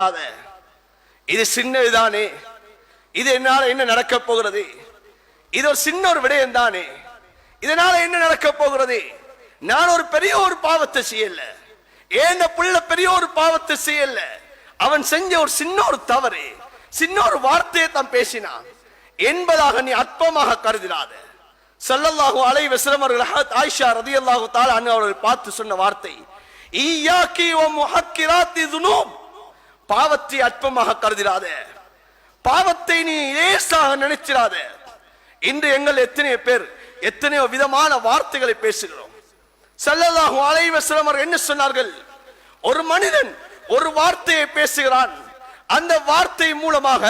இது இது சின்னதுதானே இது என்னால என்ன நடக்க போகிறது? இது ஒரு சின்ன ஒரு விடயம் தானே. இதனால என்ன நடக்க போகிறது? நான் ஒரு பெரிய ஒரு பாவத்தை செய்யல. ஏன் புள்ள பெரிய ஒரு பாவத்தை செய்யல? அவன் செஞ்ச ஒரு சின்ன ஒரு தவறு சின்ன ஒரு வார்த்தையை தான் பேசினான். என்பதாக நீ அற்பமாக கருதினாத. ஸல்லல்லாஹு அலை வஸல்லம் அவர்கள் ஆயிஷா ரதி அல்லாஹு தாலா அவர்கள் பார்த்து சொன்ன வார்த்தை ஈயாக்கி ஓ முஹக்கிராத்தி துனூப். பாவத்தை அற்பமாக கருதிராத. பாவத்தை நீ லேசாக நினைச்சிடாத இன்று எங்கள் எத்தனையோ பேர் எத்தனையோ விதமான வார்த்தைகளை பேசுகிறோம். ஸல்லல்லாஹு அலைஹி வஸல்லம் என்ன சொன்னார்கள்? ஒரு மனிதன் ஒரு வார்த்தையை பேசுகிறான். அந்த வார்த்தை மூலமாக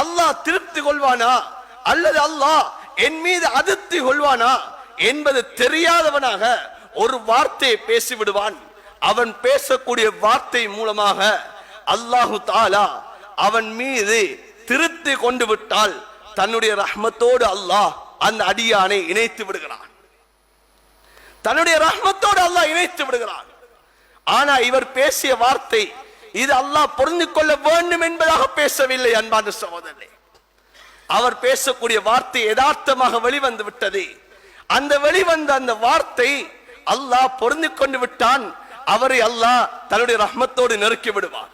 அல்லாஹ் திருப்தி கொள்வானா? அல்லது அல்லாஹ் என் மீது அதிருப்தி கொள்வானா? என்பது தெரியாதவனாக ஒரு வார்த்தையை பேசிவிடுவான். அவன் பேசக்கூடிய வார்த்தை மூலமாக அல்லாஹு தாலா அவன் மீது திருத்தி கொண்டு விட்டால் தன்னுடைய ரஹ்மத்தோடு அல்லாஹ் அந்த அடியானை இணைத்து விடுகிறான். தன்னுடைய ரஹ்மத்தோடு அல்லாஹ் இணைத்து விடுகிறான். ஆனா இவர் பேசிய வார்த்தை இது அல்லாஹ் பொருந்து கொள்ள வேண்டும் என்பதாக பேசவில்லை அன்பான சகோதரே அவர் பேசக்கூடிய வார்த்தை யதார்த்தமாக வெளிவந்து விட்டது. அந்த வெளிவந்த அந்த வார்த்தை அல்லாஹ் பொருந்து கொண்டு விட்டான் அவரை அல்லாஹ் தன்னுடைய ரஹ்மத்தோடு நெருக்கி விடுவான்.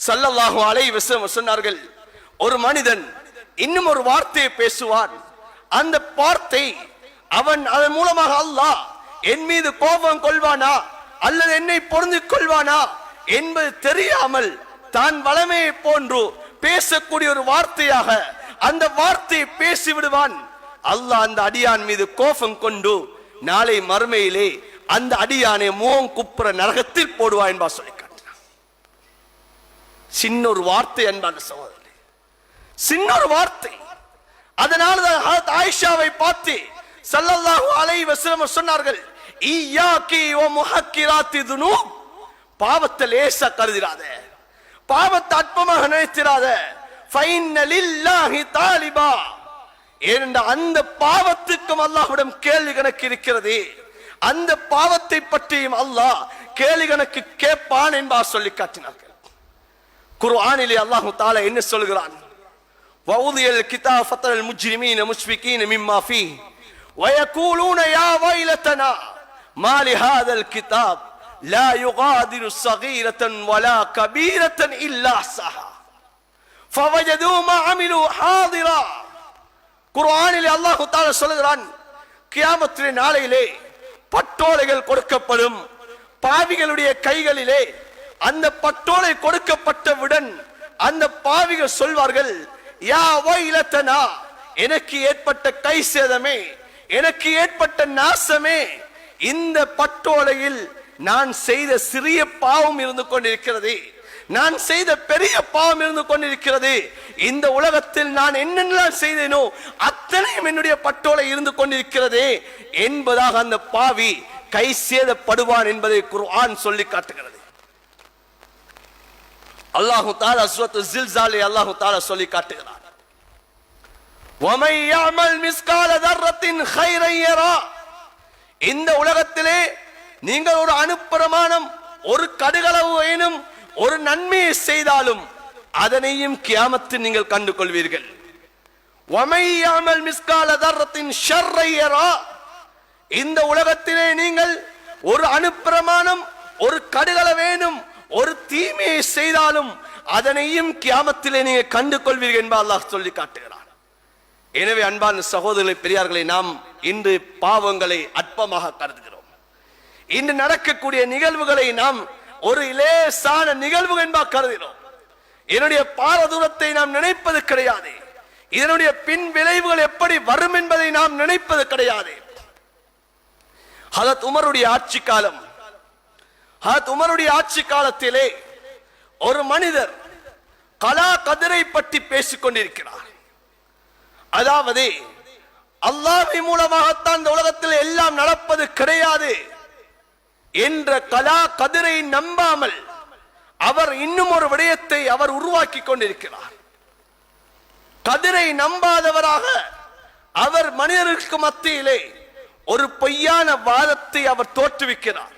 சல்லல்லாஹு அலை வசம் சொன்னார்கள் ஒரு மனிதன் இன்னும் ஒரு வார்த்தையை பேசுவான். அந்த வார்த்தை அவன் அதன் மூலமாக அல்லாஹ் என் மீது கோபம் கொள்வானா? அல்லது என்னை பொருந்து கொள்வானா? என்பது தெரியாமல் தான் வளமையை போன்று பேசக்கூடிய ஒரு வார்த்தையாக அந்த வார்த்தையை பேசி விடுவான். அல்லாஹ் அந்த அடியான் மீது கோபம் கொண்டு நாளை மறுமையிலே அந்த அடியானை முகம் குப்புற நரகத்தில் போடுவா என்பா சொல்லிக்க சின்ன ஒரு வார்த்தை அன்பான சகோதரி சின்ன ஒரு வார்த்தை. அதனால தான் ஆயிஷாவை பார்த்து சல்லல்லாஹு அலைஹி வஸல்லம் சொன்னார்கள் ஈயாக்கி வ முஹக்கிராத்தி துனு பாவத்தை லேசா கருதிராத. பாவத்தை அற்பமாக நினைத்திராத. ஃபைனலில்லாஹி தாலிபா. ஏனென்ற அந்த பாவத்துக்கும் அல்லாஹ்விடம் கேள்வி கணக்கு இருக்கிறது. அந்த பாவத்தை பற்றியும் அல்லாஹ் கேள்வி கணக்கு கேட்பான் என்பார் சொல்லி காட்டினார் குர்ஆனிலே அல்லாஹ் தாலா என்ன சொல்கிறான் وأوضي الكتاب فترى المجرمين مشفقين مما فيه ويقولون يا ويلتنا ما لهذا الكتاب لا يغادر صغيرة ولا كبيرة إلا أحصاها فوجدوا ما عملوا حاضرا குர்ஆனிலே அல்லாஹ் தாலா சொல்கிறான் கியாமத்திலே நாளையிலே பட்டோலைகள் கொடுக்கப்படும் பாவிகளுடைய கைகளிலே அந்த பட்டோலை கொடுக்கப்பட்டவுடன் அந்த பாவிகள் சொல்வார்கள் யா வைலத்தனா எனக்கு ஏற்பட்ட கை சேதமே எனக்கு ஏற்பட்ட நாசமே இந்த பட்டோலையில் நான் செய்த சிறிய பாவம் இருந்து கொண்டிருக்கிறது நான் செய்த பெரிய பாவம் இருந்து கொண்டிருக்கிறது இந்த உலகத்தில் நான் என்னென்னலாம் செய்தேனோ அத்தனையும் என்னுடைய பட்டோலை இருந்து கொண்டிருக்கிறது என்பதாக அந்த பாவி கை சேதப்படுவான் என்பதை குர்ஆன் சொல்லி காட்டுகிறது. அல்லாஹு தாலா சுவத்து ஜில்சாலி அல்லாஹு தாலா சொல்லி காட்டுகிறார் இந்த உலகத்திலே நீங்கள் ஒரு அணுப்பிரமாணம் ஒரு கடுகளவு ஒரு நன்மையை செய்தாலும் அதனையும் கியாமத்து நீங்கள் கண்டு கொள்வீர்கள் இந்த உலகத்திலே நீங்கள் ஒரு அனுப்பிரமாணம் ஒரு கடுகள வேணும் ஒரு தீமையை செய்தாலும் அதனையும் கியாமத்திலே நீங்க கண்டு கொள்வீர்கள் என்பா அல்லாஹ் சொல்லி காட்டுகிறார் எனவே அன்பான சகோதரர்களை பெரியார்களை நாம் இன்று பாவங்களை அற்பமாக கருதுகிறோம். இன்று நடக்கக்கூடிய நிகழ்வுகளை நாம் ஒரு இலேசான நிகழ்வு என்பா கருதுகிறோம். என்னுடைய பாரதூரத்தை நாம் நினைப்பது கிடையாது. இதனுடைய பின் விளைவுகள் எப்படி வரும் என்பதை நாம் நினைப்பது கிடையாது. ஹதத் உமருடைய ஆட்சி காலம் உமருடைய ஆட்சி காலத்திலே ஒரு மனிதர் கலா கதிரை பற்றி பேசிக் கொண்டிருக்கிறார் அதாவது அல்லாஹ்வை மூலமாகத்தான் இந்த உலகத்தில் எல்லாம் நடப்பது கிடையாது என்ற கலா கதிரை நம்பாமல் அவர் இன்னும் ஒரு விடயத்தை அவர் உருவாக்கி கொண்டிருக்கிறார். கதிரை நம்பாதவராக அவர் மனிதர்களுக்கு மத்தியிலே ஒரு பொய்யான வாதத்தை அவர் தோற்றுவிக்கிறார்.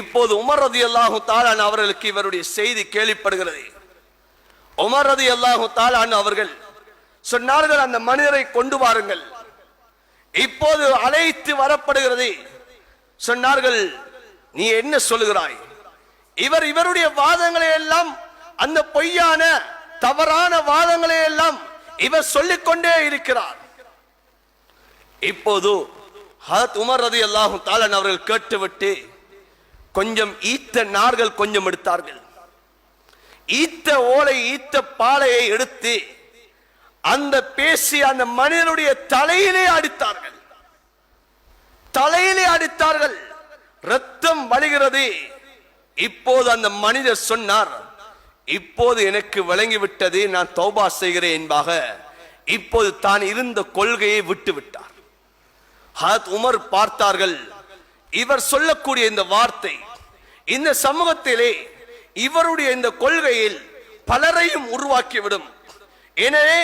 இப்போது உமர் ரதி அல்லாஹு தாலான் அவர்களுக்கு இவருடைய செய்தி கேள்விப்படுகிறது. உமர் ரதி அல்லாஹு தாலான் அவர்கள் சொன்னார்கள் அந்த மனிதரை கொண்டு வாருங்கள். இப்போது அழைத்து வரப்படுகிறது. சொன்னார்கள் நீ என்ன சொல்லுகிறாய்? இவர் இவருடைய வாதங்களை எல்லாம் அந்த பொய்யான தவறான வாதங்களை எல்லாம் இவர் சொல்லிக் கொண்டே இருக்கிறார். இப்போது ஹத் உமர் ரதி அல்லாஹு தாலன் அவர்கள் கேட்டுவிட்டு கொஞ்சம் ஈத்த நார்கள் கொஞ்சம் எடுத்தார்கள். ஈத்த ஓலை ஈத்த பாலையை எடுத்து அந்த பேசி அந்த மனிதனுடைய தலையிலே அடித்தார்கள். தலையிலே அடித்தார்கள். ரத்தம் வழிகிறது. இப்போது அந்த மனிதர் சொன்னார் இப்போது எனக்கு விளங்கிவிட்டது நான் தௌபா செய்கிறேன் என்பாக. இப்போது தான் இருந்த கொள்கையை விட்டு விட்டார் ஹத் உமர் பார்த்தார்கள் இவர் சொல்லக்கூடிய இந்த வார்த்தை இந்த சமூகத்திலே இவருடைய இந்த கொள்கையில் பலரையும் உருவாக்கிவிடும். எனவே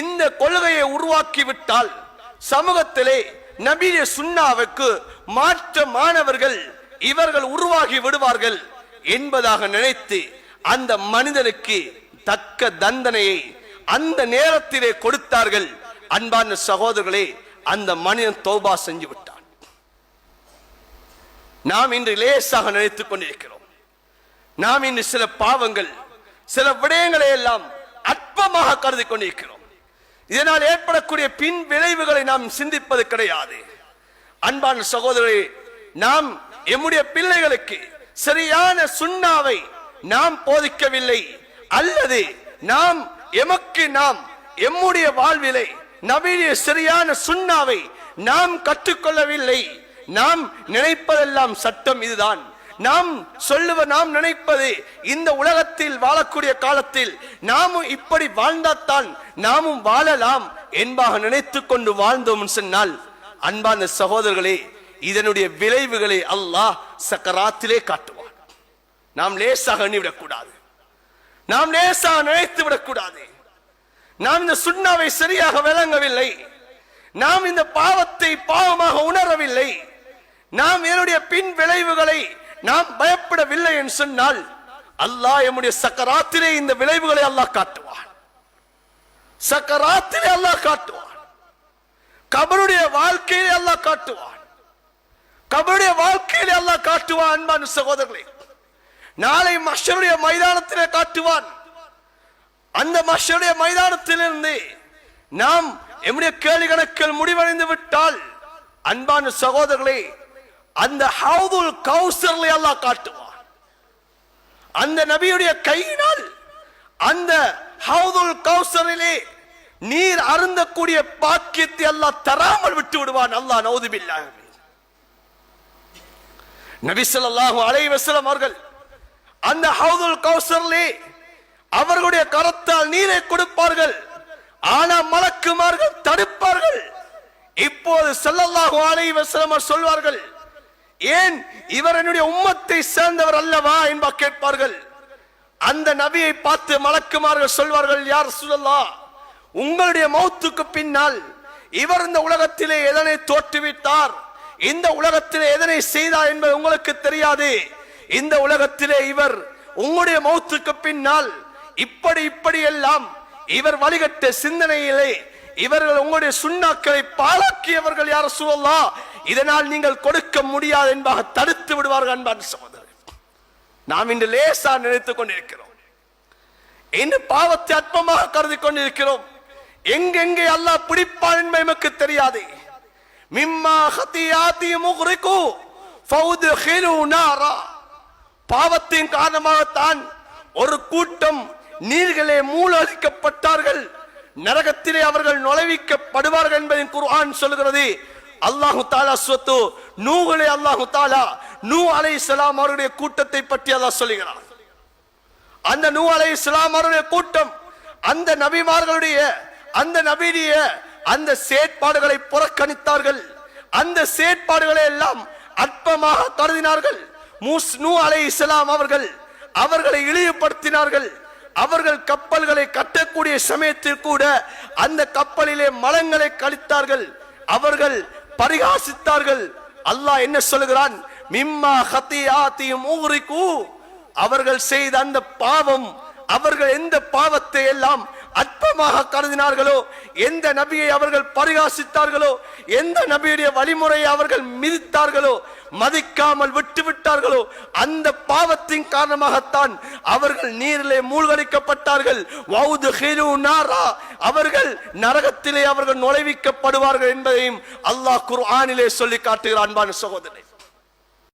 இந்த கொள்கையை உருவாக்கிவிட்டால் சமூகத்திலே நபிய சுன்னாவுக்கு மாற்ற மாணவர்கள் இவர்கள் உருவாகி விடுவார்கள் என்பதாக நினைத்து அந்த மனிதனுக்கு தக்க தண்டனையை அந்த நேரத்திலே கொடுத்தார்கள். அன்பான சகோதரர்களே அந்த மனிதன் தௌபா செஞ்சு விட்டார் நாம் இன்று லேசாக நினைத்துக் கொண்டிருக்கிறோம். நாம் இன்று சில பாவங்கள் சில விடயங்களை எல்லாம் அற்பமாக கருதி கொண்டிருக்கிறோம். இதனால் ஏற்படக்கூடிய பின் விளைவுகளை நாம் சிந்திப்பது கிடையாது. அன்பான சகோதரரை நாம் எம்முடைய பிள்ளைகளுக்கு சரியான சுண்ணாவை நாம் போதிக்கவில்லை. அல்லது நாம் எமக்கு நாம் எம்முடைய வாழ்விலை நவீன சரியான சுண்ணாவை நாம் கற்றுக்கொள்ளவில்லை. நாம் நினைப்பதெல்லாம் சட்டம் இதுதான். நாம் சொல்லுவ நாம் நினைப்பது இந்த உலகத்தில் வாழக்கூடிய காலத்தில் நாமும் இப்படி வாழ்ந்தாத்தான் நாமும் வாழலாம் என்பாக நினைத்து கொண்டு வாழ்ந்தோம் சொன்னால் அன்பான சகோதரர்களே இதனுடைய விளைவுகளை அல்லாஹ் சக்கராத்திலே காட்டுவான். நாம் லேசாக எண்ணிவிடக்கூடாது. நாம் லேசாக நினைத்து விடக்கூடாது. நாம் இந்த சுண்ணாவை சரியாக விளங்கவில்லை. நாம் இந்த பாவத்தை பாவமாக உணரவில்லை. நாம் என்னுடைய பின் விளைவுகளை நாம் பயப்படவில்லை என்று சொன்னால் அல்லாஹ் எம்முடைய சக்கராத்திலே இந்த விளைவுகளை அல்லாஹ் காட்டுவான். சக்கராத்திலே அல்லாஹ் காட்டுவான். கபருடைய வாழ்க்கையிலே அல்லாஹ் காட்டுவான். கபருடைய வாழ்க்கையிலே அல்லாஹ் காட்டுவான் அன்பான சகோதரர்களே. நாளை மஷருடைய மைதானத்திலே காட்டுவான். அந்த மஷருடைய மைதானத்திலிருந்து நாம் எம்முடைய கேள்வி கணக்கில் முடிவடைந்து விட்டால் அன்பான சகோதரர்களே அந்த ஹவுதுல் கௌசர்ல அல்லாஹ் காட்டுவான். அந்த நபியுடைய கையினால் அந்த ஹவுதுல் கௌசரிலே நீர் அருந்தக்கூடிய பாக்கியத்தை அல்லாஹ் தராமல் விட்டு விடுவான். அல்லாஹ் நௌதுபில்லாஹ் நபி ஸல்லல்லாஹு அலைஹி வஸல்லம் அவர்கள் அந்த ஹவுதுல் கௌசர்லே அவர்களுடைய கரத்தால் நீரை கொடுப்பார்கள். ஆனா மலக்குமார்கள் தடுப்பார்கள். இப்போது செல்லல்லாஹு அலைஹி வஸல்லம் சொல்வார்கள் ஏன் இவர் என்னுடைய உம்மத்தை சேர்ந்தவர் அல்லவா என்பா கேட்பார்கள். அந்த நபியை பார்த்து மலக்குமார்கள் சொல்வார்கள் யார் சொல்லலா உங்களுடைய மௌத்துக்கு பின்னால் இவர் இந்த உலகத்திலே எதனை தோற்றுவித்தார்? இந்த உலகத்திலே எதனை செய்தார் என்பது உங்களுக்கு தெரியாது. இந்த உலகத்திலே இவர் உங்களுடைய மௌத்துக்கு பின்னால் இப்படி இப்படி எல்லாம் இவர் வழிகட்ட சிந்தனையிலே இவர்கள் உங்களுடைய சுண்ணாக்களை பாழாக்கியவர்கள் யார் சூழல்லா இதனால் நீங்கள் கொடுக்க முடியாது என்பாக தடுத்து விடுவார்கள் அன்பான் சகோதரர். நாம் இன்று லேசா நினைத்துக் கொண்டிருக்கிறோம். இன்று பாவத்தை அற்பமாக கருதி கொண்டிருக்கிறோம். எங்கெங்கே அல்லாஹ் பிடிப்பான் என்பது எமக்கு தெரியாது. மிம்மா ஹத்தியாதி முகுரிக்கு ஃபௌதுஹிலு நாரா. பாவத்தின் காரணமாகத்தான் ஒரு கூட்டம் நீர்களே மூழ்கடிக்கப்பட்டார்கள் நரகத்திலே அவர்கள் நுழைவிக்கப்படுவார்கள் என்பதை குர்ஆன் சொல்கிறது அல்லாஹு தாலா சொத்து நூகளை அல்லாஹு தாலா நூ அலை இஸ்லாம் அவருடைய கூட்டத்தை பற்றி அல்லாஹ் சொல்லுகிறார் அந்த நூ அலை இஸ்லாம் அவருடைய கூட்டம் அந்த நபிமார்களுடைய அந்த நபியுடைய அந்த செயற்பாடுகளை புறக்கணித்தார்கள். அந்த செயற்பாடுகளை எல்லாம் அற்பமாக கருதினார்கள். மூஸ் நூ அலை இஸ்லாம் அவர்கள் அவர்களை இழிவுபடுத்தினார்கள். அவர்கள் கப்பல்களை கட்டக்கூடிய சமயத்தில் கூட அந்த கப்பலிலே மலங்களை கழித்தார்கள். அவர்கள் பரிகாசித்தார்கள். அல்லாஹ் என்ன சொல்லுகிறான்? மிம்மா ஹத்தியாத்தியும் ஊரிக்கு. அவர்கள் செய்த அந்த பாவம் அவர்கள் எந்த பாவத்தை எல்லாம் அற்பமாக கருதினார்களோ? எந்த நபியை அவர்கள் பரிகாசித்தார்களோ? எந்த நபியுடைய வழிமுறையை அவர்கள் மிதித்தார்களோ? மதிக்காமல் விட்டுவிட்டார்களோ? அந்த பாவத்தின் காரணமாகத்தான் அவர்கள் நீரிலே மூழ்கடிக்கப்பட்டார்கள். வௌது ஹிரு நாரா. அவர்கள் நரகத்திலே அவர்கள் நுழைவிக்கப்படுவார்கள் என்பதையும் அல்லாஹ் குர்ஆனிலே சொல்லி காட்டுகிறான் அன்பான சகோதரன்